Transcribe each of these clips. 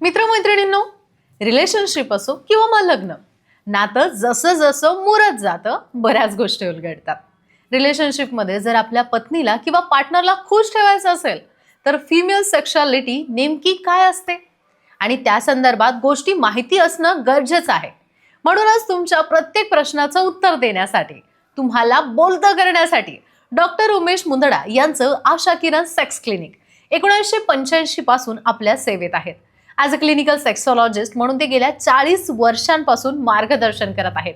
मित्रमैत्रिणींनो relationship असो किंवा मग लग्न नातं जसं जसं मुरत जातं बऱ्याच गोष्टी उलगडतात. रिलेशनशिपमध्ये जर आपल्या पत्नीला किंवा पार्टनरला खुश ठेवायचं असेल तर फिमेल सेक्शुअलिटी नेमकी काय असते? आणि त्या संदर्भात गोष्टी माहिती असणं गरजेचं आहे. म्हणूनच तुमच्या प्रत्येक प्रश्नाचं उत्तर देण्यासाठी तुम्हाला बोलतं करण्यासाठी डॉक्टर उमेश मुंदडा यांचं आशा किरण सेक्स क्लिनिक एकोणीसशे पंच्याऐंशी पासून आपल्या सेवेत आहेत. ॲज अ क्लिनिकल सेक्सॉलॉजिस्ट म्हणून ते गेल्या चाळीस वर्षांपासून मार्गदर्शन करत आहेत.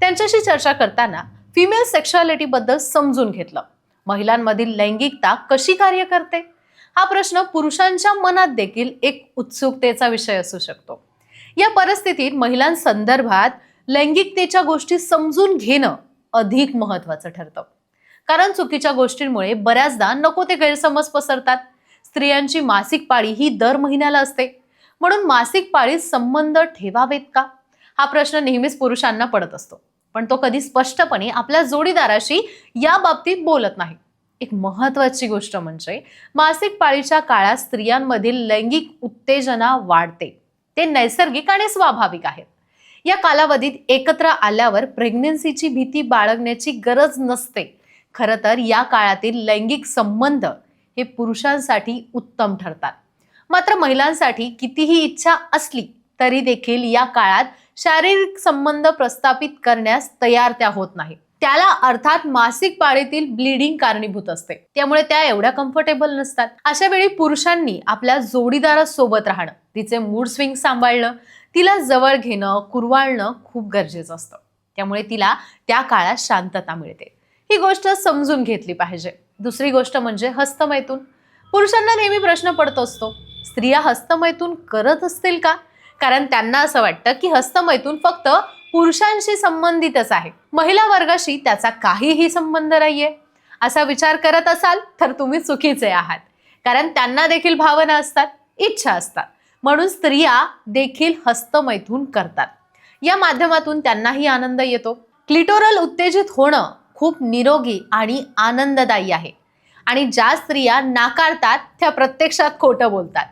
त्यांच्याशी चर्चा करताना फिमेल सेक्शुअलिटीबद्दल समजून घेतलं. महिलांमधील लैंगिकता कशी कार्य करते? हा प्रश्न पुरुषांच्या मनात देखील एक उत्सुकतेचा विषय असू शकतो. या परिस्थितीत महिलांसंदर्भात लैंगिकतेच्या गोष्टी समजून घेणं अधिक महत्त्वाचं ठरतं. कारण चुकीच्या गोष्टींमुळे बऱ्याचदा नको ते गैरसमज पसरतात. स्त्रियांची मासिक पाळी ही दर महिन्याला असते. म्हणून मासिक पाळीत संबंध ठेवावेत का? हा प्रश्न नेहमीच पुरुषांना पडत असतो. पण तो कधी स्पष्टपणे आपल्या जोडीदाराशी या बाबतीत बोलत नाही. एक महत्वाची गोष्ट म्हणजे मासिक पाळीच्या काळात स्त्रियांमधील लैंगिक उत्तेजना वाढते. ते नैसर्गिक आणि स्वाभाविक आहेत. या कालावधीत एकत्र आल्यावर प्रेग्नन्सीची भीती बाळगण्याची गरज नसते. खरं तर या काळातील लैंगिक संबंध हे पुरुषांसाठी उत्तम ठरतात. मात्र महिलांसाठी कितीही इच्छा असली तरी देखील या काळात शारीरिक संबंध प्रस्थापित करण्यास तयार त्या होत नाही. त्याला अर्थात मासिक पाळीतील ब्लिडिंग कारणीभूत असते. त्यामुळे त्या एवढ्या कम्फर्टेबल नसतात. अशा वेळी पुरुषांनी आपल्या जोडीदारासोबत राहणं तिचे मूड स्विंग सांभाळणं तिला जवळ घेणं कुरवाळणं खूप गरजेचं असतं. त्यामुळे तिला त्या काळात शांतता मिळते. ही गोष्ट समजून घेतली पाहिजे. दुसरी गोष्ट म्हणजे हस्तमैथून. पुरुषांना नेहमी प्रश्न पडत असतो स्त्रिया हस्तमैथून करत असतील का? कारण त्यांना असं वाटतं की हस्तमैथून फक्त पुरुषांशी संबंधितच आहे. महिला वर्गाशी त्याचा काहीही संबंध नाहीये. असा विचार करत असाल तर तुम्ही चुकीचे आहात. कारण त्यांना देखील भावना असतात इच्छा असतात. म्हणून स्त्रिया देखील हस्तमैथून करतात. या माध्यमातून त्यांनाही आनंद येतो. क्लिटोरल उत्तेजित होणं खूप निरोगी आणि आनंददायी आहे. आणि ज्या स्त्रिया नाकारतात त्या प्रत्यक्षात खोटं बोलतात.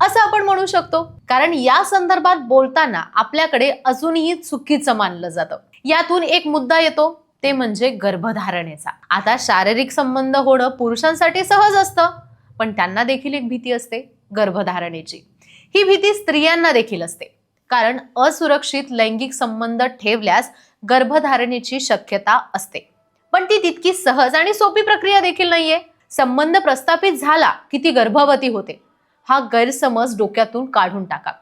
असं आपण म्हणू शकतो. कारण या संदर्भात बोलताना आपल्याकडे अजूनही चुकीचं मानलं जातं. यातून एक मुद्दा येतो ते म्हणजे गर्भधारणेचा. आता शारीरिक संबंध होणं पुरुषांसाठी सहज असतं पण त्यांना देखील एक भीती असते गर्भधारणेची. ही भीती स्त्रियांना देखील असते. कारण असुरक्षित लैंगिक संबंध ठेवल्यास गर्भधारणेची शक्यता असते. पण ती तितकी सहज आणि सोपी प्रक्रिया देखील नाहीये. संबंध प्रस्थापित झाला की ती गर्भवती होते. हा गैरसमज डोक्यातून काढून टाका.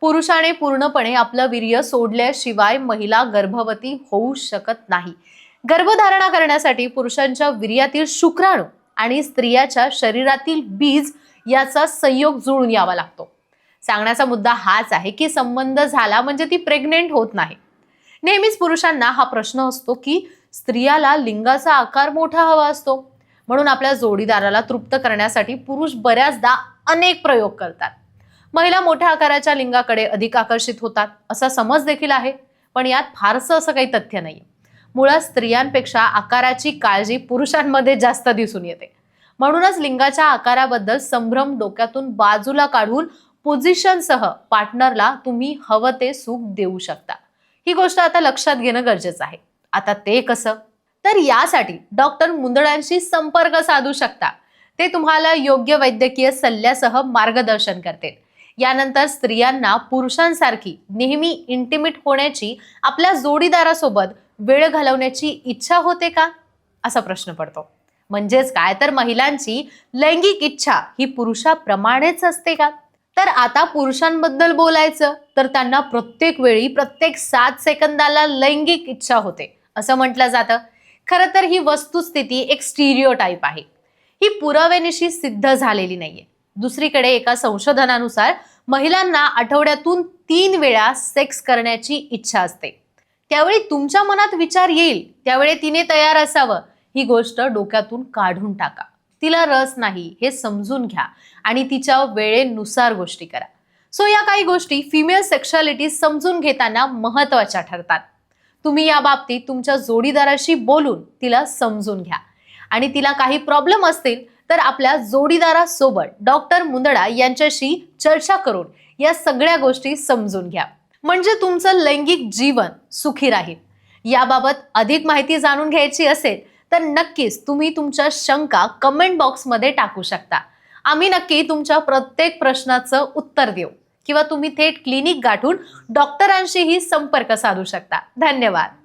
पुरुषाने पूर्णपणे आपलं वीर्य सोडल्याशिवाय महिला गर्भवती होऊ शकत नाही. गर्भधारणा करण्यासाठी पुरुषांच्या वीर्यातील शुक्राणू आणि स्त्रियाच्या शरीरातील बीज याचा संयोग जुळून यावा लागतो. सांगण्याचा मुद्दा हाच आहे की संबंध झाला म्हणजे ती प्रेग्नेंट होत नाही. नेहमीच पुरुषांना हा प्रश्न असतो की स्त्रियाला लिंगाचा आकार मोठा हवा असतो. म्हणून आपल्या जोडीदाराला तृप्त करण्यासाठी पुरुष बऱ्याचदा अनेक प्रयोग करतात. महिला मोठ्या आकाराच्या लिंगाकडे अधिक आकर्षित होतात असा समज देखील आहे. पण यात फारसं असं काही तथ्य नाही मुळात स्त्रियांपेक्षा आकाराची काळजी पुरुषांमध्ये जास्त दिसून येते. म्हणूनच लिंगाच्या आकाराबद्दल संभ्रम डोक्यातून बाजूला काढून पोझिशनसह पार्टनरला तुम्ही हवं ते सुख देऊ शकता. ही गोष्ट आता लक्षात घेणं गरजेचं आहे. आता ते कसं? तर यासाठी डॉक्टर मुंदडांशी संपर्क साधू शकता. ते तुम्हाला योग्य वैद्यकीय सल्ल्यासह मार्गदर्शन करतील. यानंतर स्त्रियांना पुरुषांसारखी नेहमी इंटिमेट होण्याची आपल्या जोडीदारासोबत वेळ घालवण्याची इच्छा होते का? असा प्रश्न पडतो. म्हणजेच काय? तर महिलांची लैंगिक इच्छा ही पुरुषाप्रमाणेच असते का? तर आता पुरुषांबद्दल बोलायचं तर त्यांना प्रत्येक वेळी प्रत्येक सात सेकंदाला लैंगिक इच्छा होते. असं म्हटलं जातं. खरं तर ही वस्तुस्थिती एक स्टिरिओ टाईप आहे. ही पुराव्यानिशी सिद्ध झालेली नाहीये. दुसरीकडे एका संशोधनानुसार महिलांना आठवड्यातून तीन वेळा सेक्स करण्याची इच्छा असते. त्यावेळी तुमच्या मनात विचार येईल त्यावेळी तिने तयार असावं. ही गोष्ट डोक्यातून काढून टाका. तिला रस नाही हे समजून घ्या आणि तिच्या वेळेनुसार गोष्टी करा. सो या काही गोष्टी फिमेल सेक्शुअलिटी समजून घेताना महत्त्वाच्या ठरतात. तुम्ही या बाबतीत तुमच्या जोडीदाराशी बोलून तिला समजून घ्या. आणि तिला काही प्रॉब्लेम असतील तर आपल्या जोडीदारासोबत डॉक्टर मुंदडा यांच्याशी चर्चा करून या सगळ्या गोष्टी समजून घ्या. म्हणजे तुमचं लैंगिक जीवन सुखी राहील. याबाबत अधिक माहिती जाणून घ्यायची असेल तर नक्कीच तुम्ही तुमच्या शंका कमेंट बॉक्समध्ये टाकू शकता. आम्ही नक्की तुमच्या प्रत्येक प्रश्नाचं उत्तर देऊ. किंवा तुम्ही थेट क्लिनिक गाठून डॉक्टरांशीही संपर्क साधू शकता. धन्यवाद.